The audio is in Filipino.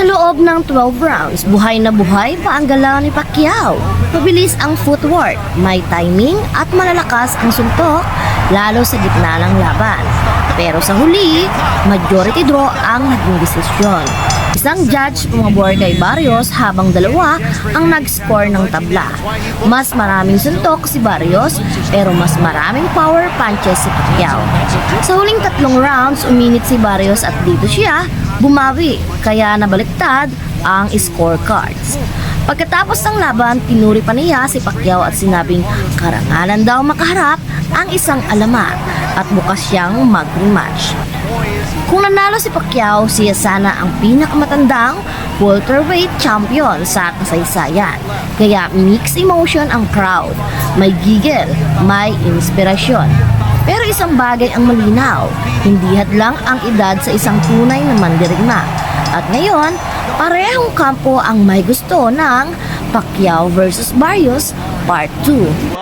Sa loob ng 12 rounds, buhay na buhay pa ang galaw ni Pacquiao. Mabilis ang footwork, may timing at malalakas ang suntok, lalo sa gitna ng laban. Pero sa huli, majority draw ang naging desisyon. Isang judge pumabor kay Barrios habang dalawa ang nag-score ng tabla. Mas maraming suntok si Barrios pero mas maraming power punches si Pacquiao. Sa huling tatlong rounds, uminit si Barrios at dito siya bumawi kaya nabaliktad ang scorecards. Pagkatapos ng laban, tinuri pa niya si Pacquiao at sinabing karangalan daw makaharap ang isang alamat at bukas siyang mag-rematch. Kung nanalo si Pacquiao, siya sana ang pinakamatandang welterweight champion sa kasaysayan. Kaya mixed emotion ang crowd. May gigil, may inspirasyon. Pero isang bagay ang malinaw, hindi hadlang ang edad sa isang tunay na mandirigma. At ngayon, parehong kampo ang may gusto ng Pacquiao versus Barrios Part 2.